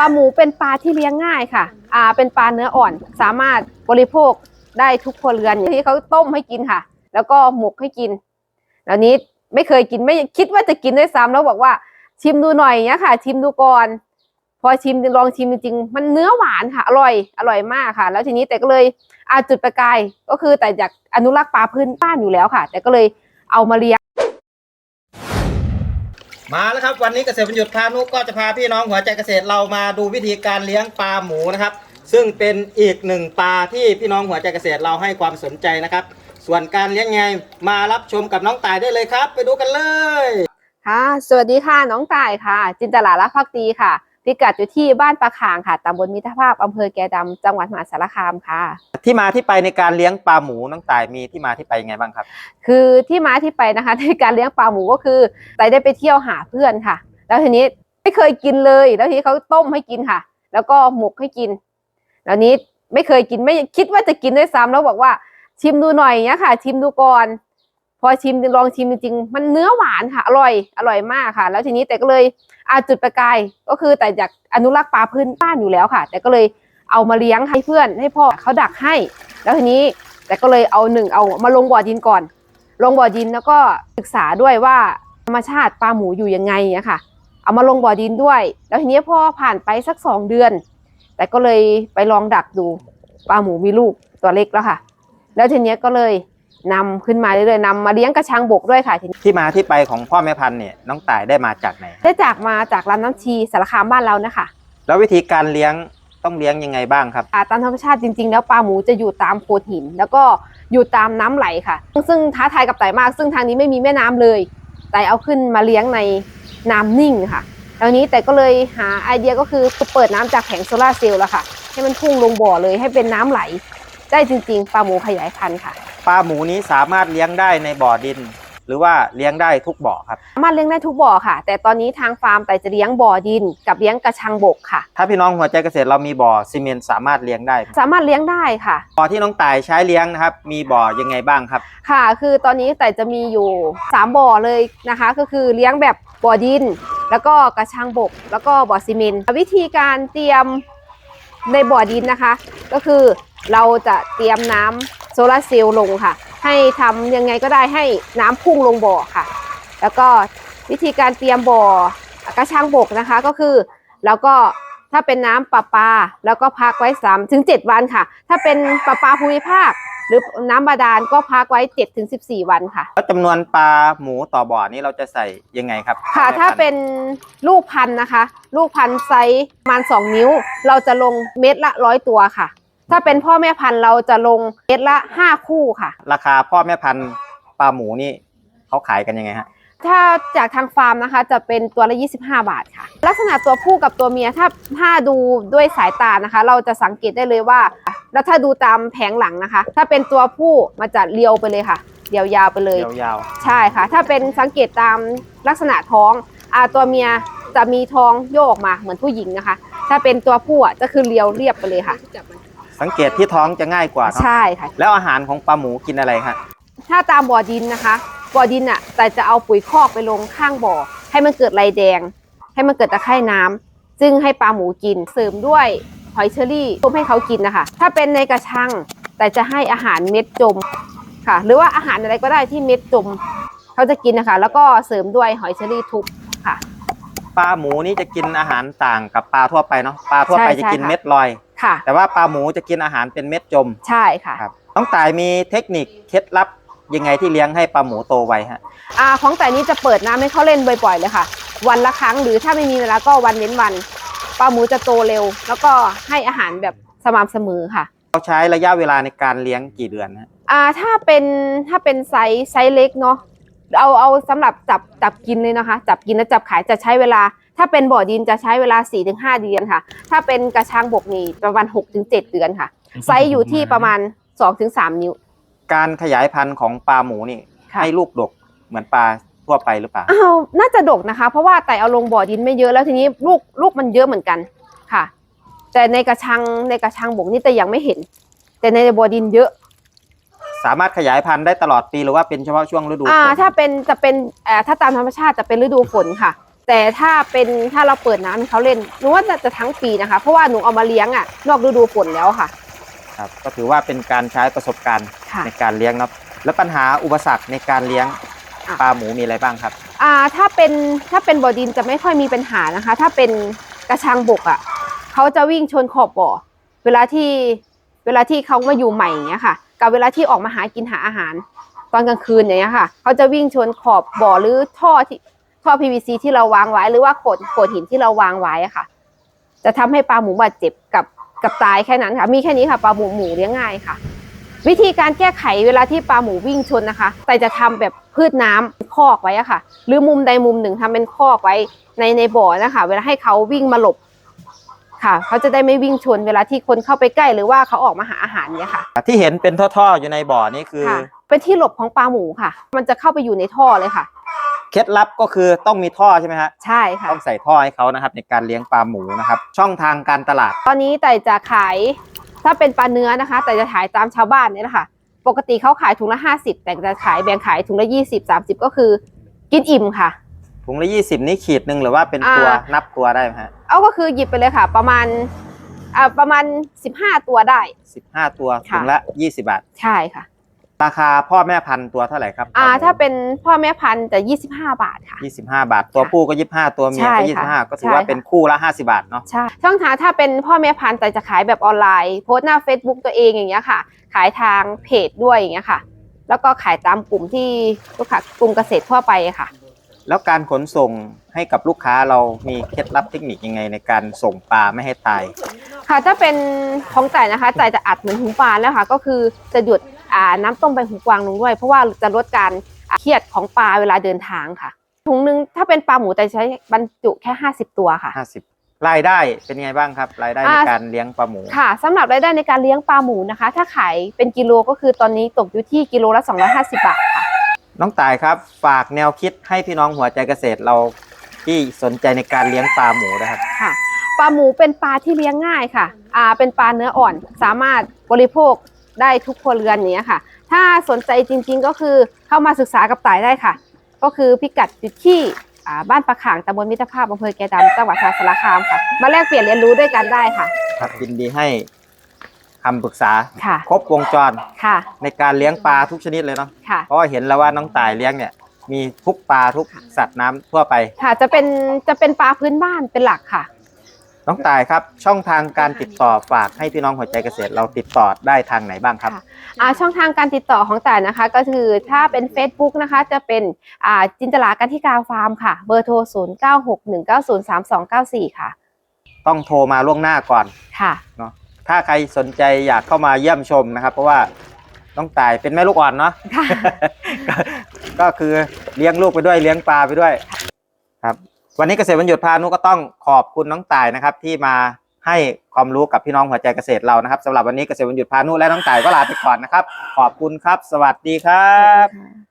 ลาหมูเป็นปลาที่เลี้ยงง่ายค่ะอ่าเป็นปลาเนื้ออ่อน สามารถบริโภคได้ทุกครัวเรือนที่เขาต้มให้กินค่ะ แล้วก็หมกให้กินแล้วนี้ไม่เคยกินไม่คิดว่าจะกินด้วยซ้ำแล้วบอกว่าชิมดูหน่อยเนี้ยค่ะ ชิมดูก่อน พอชิมลองชิมจริงๆมันเนื้อหวานค่ะ อร่อยอร่อยมากค่ะ แล้วทีนี้แต่ก็เลยอาจุดประกายก็คือแต่อยากอนุรักษ์ปลาพื้นบ้านอยู่แล้วค่ะ แต่ก็เลยเอามาเลี้ยง มาแล้วครับวันนี้เกษตรปรรยุทธ์พานุก็จะพาพี่น้องหัวใจเกษตรเรามาดูวิธีการเลี้ยงปลาหมูนะครับ ซึ่งเป็นอีกหนึ่งปลาที่พี่น้องหัวใจเกษตรเราให้ความสนใจนะครับ ส่วนการเลี้ยงไงมารับชมกับน้องตายได้เลยครับ ไปดูกันเลย ค่ะ สวัสดีค่ะน้องต่ายค่ะ จินตลาลักพักดีค่ะ พิกัดอยู่ที่บ้านปลาขางค่ะตำบลมิตรภาพอำเภอแกดำจังหวัดมหาสารคามค่ะ ที่มาที่ไปในการเลี้ยงปลาหมูน้องตายมีที่มาที่ไปยังไงบ้างครับ คือที่มาที่ไปนะคะ ในการเลี้ยงปลาหมูก็คือต่ายได้ไปเที่ยวหาเพื่อนค่ะ แล้วทีนี้ไม่เคยกินเลย แล้วทีนี้เขาต้มให้กินค่ะ แล้วก็หมกให้กิน แล้วนี้ไม่เคยกินไม่คิดว่าจะกินด้วยซ้ำแล้วบอกว่าชิมดูหน่อยเนี้ยค่ะ ชิมดูก่อน พอชิมลองชิมจริงๆมันเนื้อหวานค่ะ อร่อยอร่อยมากค่ะ แล้วทีนี้แต่ก็เลยอาจุดประกายก็คือแต่อยากอนุรักษ์ปลาพื้นบ้านอยู่แล้วค่ะ แต่ก็เลยเอามาเลี้ยงให้เพื่อนให้พ่อเขาดักให้ แล้วทีนี้แต่ก็เลยเอาหนึ่งเอามาลงบ่อดินก่อน ลงบ่อดินแล้วก็ศึกษาด้วยว่าธรรมชาติปลาหมูอยู่ยังไงเนี่ยค่ะ เอามาลงบ่อดินด้วย แล้วทีนี้พ่อผ่านไปสักสองเดือน แต่ก็เลยไปลองดักดูปลาหมูมีลูกตัวเล็กแล้วค่ะ แล้วทีนี้ก็เลย นำขึ้นมาเรื่อยๆนำมาเลี้ยงกระชังบกด้วยค่ะทีนี้ที่มาที่ไปของพ่อแม่พันธุ์เนี่ยน้องตายได้มาจากไหน ได้จากมาจากลำน้ำชีสารคามบ้านเรานะคะแล้ววิธีการเลี้ยงต้องเลี้ยงยังไงบ้างครับอ่าตามธรรมชาติจริงๆ แล้วปลาหมูจะอยู่ตามโขดหิน แล้วก็อยู่ตามน้ำไหลค่ะ ซึ่งท้าทายกับไต่มาก ซึ่งทางนี้ไม่มีแม่น้ำเลยไต่เอาขึ้นมาเลี้ยงในน้ำนิ่งค่ะแล้วนี้แต่ก็เลยหาไอเดียก็คือเปิดน้ำจากแผงโซลาร์เซลล์แล้วค่ะ ให้มันพุ่งลงบ่อเลยให้เป็นน้ำไหล ได้จริง ๆปลาหมูขยายพันธุ์ค่ะ ปลาหมูนี้สามารถเลี้ยงได้ในบ่อดิน หรือว่าเลี้ยงได้ทุกบ่อครับ สามารถเลี้ยงได้ทุกบ่อค่ะ แต่ตอนนี้ทางฟาร์มแต่จะเลี้ยงบ่อดิน กับเลี้ยงกระชังบกค่ะ ถ้าพี่น้องหัวใจเกษตรเรามีบ่อซีเมนต์สามารถเลี้ยงได้ไหมสามารถเลี้ยงได้ค่ะ บ่อที่น้องตายใช้เลี้ยงนะครับ มีบ่อยังไงบ้างครับ ค่ะ คือตอนนี้แต่จะมีอยู่ 3 บ่อเลยนะคะ ก็คือเลี้ยงแบบบ่อดิน แล้วก็กระชังบก แล้วก็บ่อซีเมนต์วิธีการเตรียมในบ่อดินนะคะ ก็คือเราจะเตรียมน้ำโซ ลาร์เซลล์ลงค่ะ ให้ทำยังไงก็ได้ให้น้ำพุ่งลงบ่อค่ะ แล้วก็วิธีการเตรียมบ่อกระชังบกนะคะก็คือแล้วก็ถ้าเป็นน้ำประปา แล้วก็พักไว้3ถึง7วันค่ะ ถ้าเป็นประปาภูมิภาค หรือน้ำบาดาลก็พักไว้7ถึง14 วันค่ะ แล้วจำนวนปลาหมูต่อบ่อนี้เราจะใส่ยังไงครับ ค่ะถ้าเป็นลูกพันธุ์นะคะ ลูกพันธุ์ไซส์ประมาณ2นิ้ว เราจะลงเม็ดละร้อยตัวค่ะ ถ้าเป็นพ่อแม่พันธุ์เราจะลงเม็ดละ5คู่ค่ะ ราคาพ่อแม่พันธุ์ปลาหมูนี่เขาขายกันยังไงฮะ ถ้าจากทางฟาร์มนะคะ จะเป็นตัวละ 25 บาทค่ะ ลักษณะตัวผู้กับตัวเมียถ้าถ้าดูด้วยสายตานะคะ เราจะสังเกตได้เลยว่า แล้วถ้าดูตามแผงหลังนะคะ ถ้าเป็นตัวผู้มันจะเรียวไปเลยค่ะเรียวยาวไปเลย ยาวใช่ค่ะ ถ้าเป็นสังเกตตามลักษณะท้องอ่าตัวเมียจะมีท้องโยกออกมาเหมือนผู้หญิงนะคะ ถ้าเป็นตัวผู้อะจะคือเรียวเรียบไปเลยค่ะๆ สังเกตที่ท้องจะง่ายกว่าเนอะใช่ค่ะ แล้วอาหารของปลาหมูกินอะไรฮะถ้าตามบ่อดินนะคะ บ่อดินอะ แต่จะเอาปุ๋ยคอกไปลงข้างบ่อ ให้มันเกิดไรแดง ให้มันเกิดตะไคร่น้ำซึ่งให้ปลาหมูกินเสริมด้วยหอยเชอรี่ต้มให้เขากินนะคะ ถ้าเป็นในกระชัง แต่จะให้อาหารเม็ดจมค่ะ หรือว่าอาหารอะไรก็ได้ที่เม็ดจม เขาจะกินนะคะ แล้วก็เสริมด้วยหอยเชอรี่ทุบค่ะ ปลาหมูนี่จะกินอาหารต่างกับปลาทั่วไปเนาะปลาทั่วไปใช่จะกินใช่ค่ะ เม็ดลอย ค่ะ แต่ว่าปลาหมูจะกินอาหารเป็นเม็ดจมใช่ค่ะครับน้องตายมีเทคนิคเคล็ดลับยังไงที่เลี้ยงให้ปลาหมูโตไวฮะอ่าของแต่นี้จะเปิดน้ำให้เขาเล่นบ่อยๆเลยค่ะ วันละครั้งหรือถ้าไม่มีเวลาก็วันเว้นวันปลาหมูจะโตเร็ว แล้วก็ให้อาหารแบบสม่ำเสมอค่ะเราใช้ระยะเวลาในการเลี้ยงกี่เดือนฮะอ่าถ้าเป็นถ้าเป็นไซส์ไซส์เล็กเนาะเอาเอาสำหรับจับจับกินเลยนะคะ จับกินแล้วจับขายจะใช้เวลา ถ้าเป็นบ่อดินจะใช้เวลา 4-5 เดือนค่ะ ถ้าเป็นกระชังบกนี่ประมาณ 6-7 เดือนค่ะ ไซส์อยู่ที่ประมาณ 2-3 นิ้ว การขยายพันธุ์ของปลาหมูนี่ค่ะให้ลูกดกเหมือนปลาทั่วไปหรือเปล่าอ้าวน่าจะดกนะคะ เพราะว่าแต่เอาลงบ่อดินไม่เยอะแล้วทีนี้ลูกลูกมันเยอะเหมือนกันค่ะ แต่ในกระชังในกระชังบกนี่แต่ยังไม่เห็น แต่ในบ่อดินเยอะ สามารถขยายพันธุ์ได้ตลอดปีหรือว่าเป็นเฉพาะช่วงฤดูฝอ่านถ้าเป็นจะเป็นเอ่อถ้าตามธรรมชาติจะเป็นฤดูฝนค่ะ แต่ถ้าเป็นถ้าเราเปิดน้ำให้เขาเล่นหนูว่าน่าจะทั้งปีนะคะ เพราะว่าหนูเอามาเลี้ยงอะ นอกฤดูฝนแล้วค่ะ ครับก็ถือว่าเป็นการใช้ประสบการณ์ค่ะในการเลี้ยงเนาะแล้วปัญหาอุปสรรคในการเลี้ยงอะ ปลาหมูมีอะไรบ้างครับ อ่าถ้าเป็นถ้าเป็นบ่อดินจะไม่ค่อยมีปัญหานะคะ ถ้าเป็นกระชังบกอะเขาจะวิ่งชนขอบบ่อ เวลาที่เวลาที่เขามาอยู่ใหม่อย่างเงี้ยค่ะ กับเวลาที่ออกมาหากินหาอาหาร ตอนกลางคืนอย่างเงี้ยค่ะเขาจะวิ่งชนขอบบ่อหรือท่อที่ ท่อ PVC ที่เราวางไว้หรือว่าโขดโขดหินที่เราวางไว้อะค่ะ จะทำให้ปลาหมูบาดเจ็บกับกับตายแค่นั้นค่ะ มีแค่นี้ค่ะปลาหมูหมูเลี้ยงง่ายค่ะ วิธีการแก้ไขเวลาที่ปลาหมูวิ่งชนนะคะแต่จะทำแบบพืชน้ำคอกไว้อะค่ะ หรือมุมใดมุมหนึ่งทำเป็นคอกไว้ในในบ่อนะคะ เวลาให้เขาวิ่งมาหลบค่ะเขาจะได้ไม่วิ่งชนเวลาที่คนเข้าไปใกล้หรือว่าเขาออกมาหาอาหารเนี่ยค่ะ ที่เห็นเป็นท่อๆอยู่ในบ่อนี่คือค่ะเป็นที่หลบของปลาหมูค่ะ มันจะเข้าไปอยู่ในท่อเลยค่ะ เคล็ดลับก็คือต้องมีท่อใช่ไหมฮะใช่ค่ะ ต้องใส่ท่อให้เขานะครับ ในการเลี้ยงปลาหมูนะครับ ช่องทางการตลาด ตอนนี้แต่จะขายถ้าเป็นปลาเนื้อนะคะ แต่จะขายตามชาวบ้านเนี่ยแหละค่ะ ปกติเขาขายถุงละห้าสิบแต่จะขายแบ่งขายถุงละยี่สิบสามสิบก็คือกินอิ่มค่ะ ถุงละยี่สิบนี่ขีดหนึ่งหรือว่าเป็นตัวอ่านับตัวได้ไหมฮะเอาก็คือหยิบไปเลยค่ะ ประมาณอ่าประมาณสิบห้าตัวได้สิบห้าตัวค่ะถุงละยี่สิบาท ใช่ค่ะ ราคาพ่อแม่พันธุ์ตัวเท่าไหร่ครับอ่าถ้าเป็นพ่อแม่พันธุ์จะยี่สิบห้าบาทค่ะยี่สิบห้าบาท ตัวผู้ก็ยี่สิบห้าตัวเมียใช่ก็ยี่สิบห้าค่ะก็ถือว่าใช่ค่ะ เป็นคู่ละห้าสิบาทเนาะใช่ช่องทางถ้าเป็นพ่อแม่พันธุ์แต่จะขายแบบออนไลน์โพสต์หน้า Facebook ตัวเองอย่างเงี้ยค่ะ ขายทางเพจด้วยอย่างเงี้ยค่ะ แล้วก็ขายตามกลุ่มที่ลูกค้ากลุ่มเกษตรทั่วไปค่ะ แล้วการขนส่งให้กับลูกค้าเรามีเคล็ดลับเทคนิคยังไงในการส่งปลาไม่ให้ตาย ค่ะถ้าเป็นของจ่ายนะคะจ่ายจะอัดเหมือนหูปลาแล้วค่ะ ก็คือจะหยุด อ่าน้ำต้มใบหูกวางลงด้วย เพราะว่าจะลดการอ่าเครียดของปลาเวลาเดินทางค่ะถุงหนึงถ้าเป็นปลาหมูแต่ใช้บรรจุแค่ 50 ตัวค่ะห้าสิบรายได้เป็นไงบ้างครับ รายได้ในอ่าการเลี้ยงปลาหมูค่ะสำหรับรายได้ในการเลี้ยงปลาหมูนะคะ ถ้าขายเป็นกิโลก็คือตอนนี้ตกอยู่ที่กิโลละ 250 บาทค่ะ น้องตายครับ ฝากแนวคิดให้พี่น้องหัวใจเกษตรเราที่สนใจในการเลี้ยงปลาหมูนะครับค่ะปลาหมูเป็นปลาที่เลี้ยงง่ายค่ะอ่าเป็นปลาเนื้ออ่อน สามารถบริโภค ได้ทุกครัวเรือนอย่างเนี้ยค่ะ ถ้าสนใจจริงๆก็คือเข้ามาศึกษากับต่ายได้ค่ะ ก็คือพิกัดอยู่ที่อ่าบ้านปะขางตำบลมิตรภาพอำเภอแกดำจังหวัดมหาสารคามค่ะ มาแลกเปลี่ยนเรียนรู้ด้วยกันได้ค่ะ ครับยินดีให้คำปรึกษา ค่ะ ครบวงจรค่ะ ในการเลี้ยงปลาทุกชนิดเลยเนาะค่ะ เพราะว่าเห็นแล้วว่าน้องตายเลี้ยงเนี่ย มีทุกปลาทุกสัตว์น้ำทั่วไป ค่ะ จะเป็นจะเป็นปลาพื้นบ้านเป็นหลักค่ะ น้องตายครับช่องทางการติดต่อฝากให้พี่น้องหัวใจเกษตรเราติดต่อได้ทางไหนบ้างครับค่ะอ่าช่องทางการติดต่อของแต่ายนะคะ ก็คือถ้าเป็น Facebook นะคะจะเป็นอ่าจินตลากันที่กาฟาร์มค่ะ เบอร์โทร 0 9 6 1 9 0 3 2 9 4 ค่ะ ต้องโทรมาล่วงหน้าก่อนค่ะเนาะถ้าใครสนใจอยากเข้ามาเยี่ยมชมนะครับ เพราะว่าน้องตายเป็นแม่ลูกอ่อนเนาะค่ะก็ก็คือเลี้ยงลูกไปด้วยเลี้ยงปลาไปด้วยครับ วันนี้เกษตรบรรยุทธ์พานุก็ต้องขอบคุณน้องตายนะครับ ที่มาให้ความรู้กับพี่น้องหัวใจเกษตรเรานะครับสำหรับวันนี้เกษตรบรรยุทธ์พานุและน้องตายก็ลาไปก่อนนะครับ ขอบคุณครับ สวัสดีครับ